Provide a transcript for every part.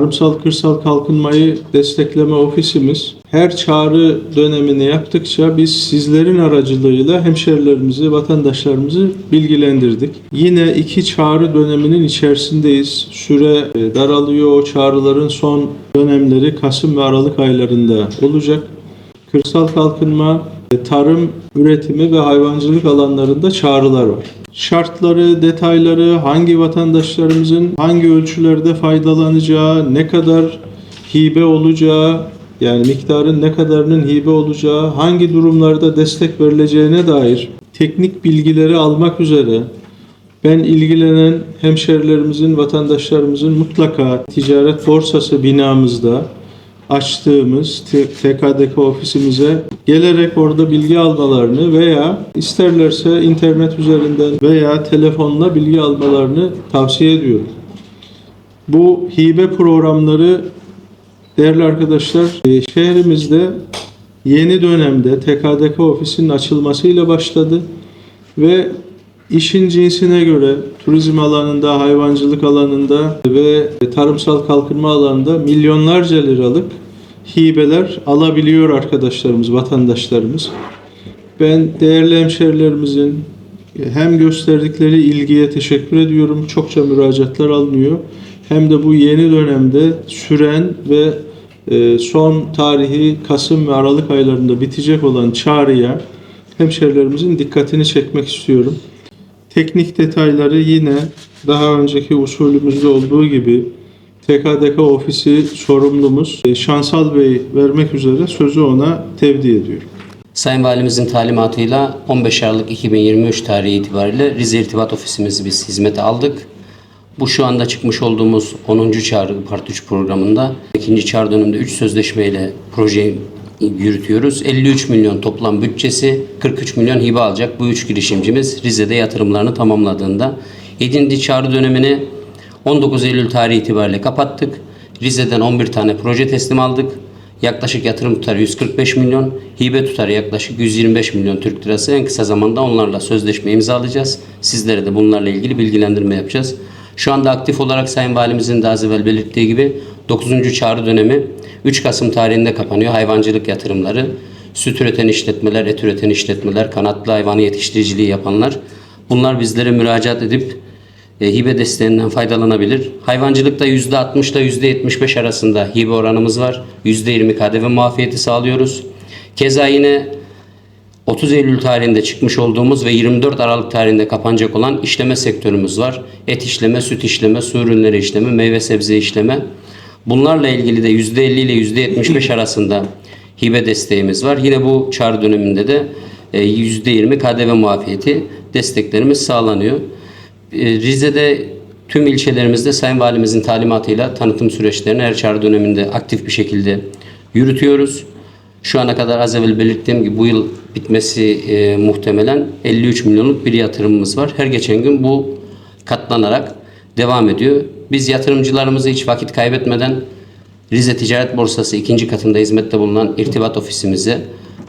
Tarımsal Kırsal Kalkınmayı Destekleme Ofisimiz her çağrı dönemini yaptıkça biz sizlerin aracılığıyla hemşerilerimizi, vatandaşlarımızı bilgilendirdik. Yine iki çağrı döneminin içerisindeyiz. Süre e, daralıyor. O çağrıların son dönemleri Kasım ve Aralık aylarında olacak. Kırsal kalkınma, e, tarım, üretimi ve hayvancılık alanlarında çağrılar var. Şartları, detayları, hangi vatandaşlarımızın hangi ölçülerde faydalanacağı, ne kadar hibe olacağı, yani miktarın ne kadarının hibe olacağı, hangi durumlarda destek verileceğine dair teknik bilgileri almak üzere ben ilgilenen hemşerilerimizin, vatandaşlarımızın mutlaka ticaret borsası binamızda açtığımız TKDK ofisimize gelerek orada bilgi almalarını veya isterlerse internet üzerinden veya telefonla bilgi almalarını tavsiye ediyorum. Bu hibe programları değerli arkadaşlar e, şehrimizde yeni dönemde TKDK ofisinin açılmasıyla başladı ve işin cinsine göre turizm alanında, hayvancılık alanında ve tarımsal kalkınma alanında milyonlarca liralık hibeler alabiliyor arkadaşlarımız, vatandaşlarımız. Ben değerli hemşerilerimizin hem gösterdikleri ilgiye teşekkür ediyorum. Çokça müracaatlar alınıyor. Hem de bu yeni dönemde süren ve e, son tarihi Kasım ve Aralık aylarında bitecek olan çağrıya hemşerilerimizin dikkatini çekmek istiyorum. Teknik detayları yine daha önceki usulümüzde olduğu gibi TKDK ofisi sorumlumuz e, Şansal Bey vermek üzere sözü ona tevdi ediyorum. Sayın Valimizin talimatıyla 15 Aralık 2023 tarihi itibariyle Rize İrtibat Ofisimizi biz hizmete aldık. Bu şu anda çıkmış olduğumuz 10. çağrı Part 3 programında ikinci çağrı döneminde 3 sözleşmeyle projeyi yürütüyoruz. 53 milyon toplam bütçesi, 43 milyon hibe alacak bu üç girişimcimiz Rize'de yatırımlarını tamamladığında 7. çağrı dönemini 19 Eylül tarihi itibariyle kapattık. Rize'den 11 tane proje teslim aldık. Yaklaşık yatırım tutarı 145 milyon, hibe tutarı yaklaşık 125 milyon Türk lirası. En kısa zamanda onlarla sözleşme imzalayacağız. Sizlere de bunlarla ilgili bilgilendirme yapacağız. Şu anda aktif olarak Sayın Valimizin de az evvel belirttiği gibi 9. çağrı dönemi 3 Kasım tarihinde kapanıyor. Hayvancılık yatırımları, süt üreten işletmeler, et üreten işletmeler, kanatlı hayvanı yetiştiriciliği yapanlar bunlar bizlere müracaat edip e, hibe desteğinden faydalanabilir. Hayvancılıkta %60 ile %75 arasında hibe oranımız var. %20 KDV muafiyeti sağlıyoruz. Keza yine 30 Eylül tarihinde çıkmış olduğumuz ve 24 Aralık tarihinde kapanacak olan işleme sektörümüz var. Et işleme, süt işleme, su ürünleri işleme, meyve sebze işleme. Bunlarla ilgili de %50 ile %75 arasında hibe desteğimiz var. Yine bu çağrı döneminde de e, %20 KDV muafiyeti desteklerimiz sağlanıyor. E, Rize'de tüm ilçelerimizde Sayın Valimizin talimatıyla tanıtım süreçlerini her çağrı döneminde aktif bir şekilde yürütüyoruz. Şu ana kadar az evvel belirttiğim gibi bu yıl bitmesi e, muhtemelen 53 milyonluk bir yatırımımız var. Her geçen gün bu katlanarak devam ediyor. Biz yatırımcılarımızı hiç vakit kaybetmeden Rize Ticaret Borsası ikinci katında hizmette bulunan irtibat ofisimize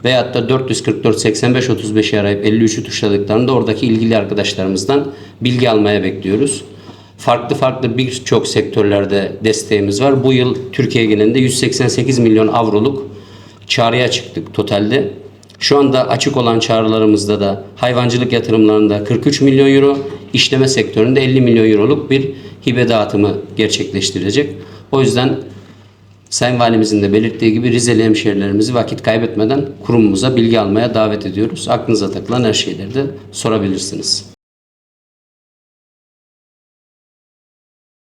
veyahut da 444 85 35'i arayıp 53'ü tuşladıklarında oradaki ilgili arkadaşlarımızdan bilgi almaya bekliyoruz. Farklı farklı birçok sektörlerde desteğimiz var. Bu yıl Türkiye genelinde 188 milyon avroluk çağrıya çıktık totalde. Şu anda açık olan çağrılarımızda da hayvancılık yatırımlarında 43 milyon euro, işleme sektöründe 50 milyon euroluk bir hibe dağıtımı gerçekleştirecek. O yüzden Sayın Valimizin de belirttiği gibi Rizeli hemşehrilerimizi vakit kaybetmeden kurumumuza bilgi almaya davet ediyoruz. Aklınıza takılan her şeyleri de sorabilirsiniz.